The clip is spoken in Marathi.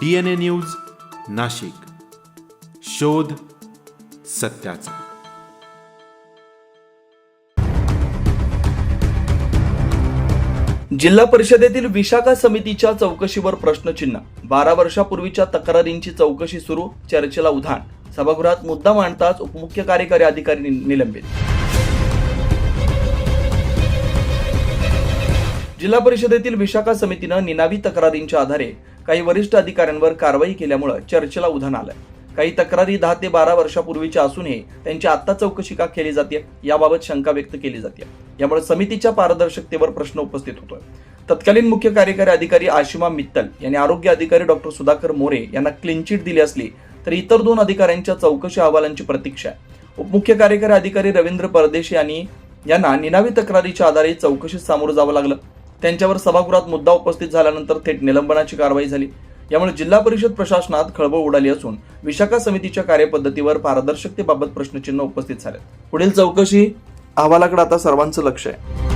D N A news Nashik. शोध सत्याचा. जिल्हा परिषदेतील विशाखा समितीच्या चौकशीवर प्रश्नचिन्ह. बारा वर्षापूर्वीच्या तक्रारींची चौकशी सुरू चर्चेला उधाण. सभागृहात मुद्दा मांडताच उपमुख्य कार्यकारी अधिकारी निलंबित. जिल्हा परिषदेतील विशाखा समितीनं निनावी तक्रारींच्या आधारे काही वरिष्ठ अधिकाऱ्यांवर कारवाई केल्यामुळे चर्चेला उधाण आलंय. काही तक्रारी दहा ते बारा वर्षापूर्वीच्या असूनही त्यांची आत्ता चौकशी का केली जाते याबाबत शंका व्यक्त केली जाते यामुळे समितीच्या पारदर्शकतेवर प्रश्न उपस्थित होतोय. तत्कालीन मुख्य कार्यकारी अधिकारी आशिमा मित्तल यांनी आरोग्य अधिकारी डॉक्टर सुधाकर मोरे यांना क्लीन चिट दिली असली तर इतर दोन अधिकाऱ्यांच्या चौकशी अहवालांची प्रतीक्षा आहे. उपमुख्य कार्यकारी अधिकारी रवींद्र परदेशी यांनी यांना निनावी तक्रारीच्या आधारे चौकशीत सामोरं जावं लागलं. त्यांच्यावर सभागृहात मुद्दा उपस्थित झाल्यानंतर थेट निलंबनाची कारवाई झाली. यामुळे जिल्हा परिषद प्रशासनात खळबळ उडाली असून विशाखा समितीच्या कार्यपद्धतीवर पारदर्शकतेबाबत प्रश्नचिन्ह उपस्थित झाले पुढील चौकशी अहवालाकडे आता सर्वांचं लक्ष आहे.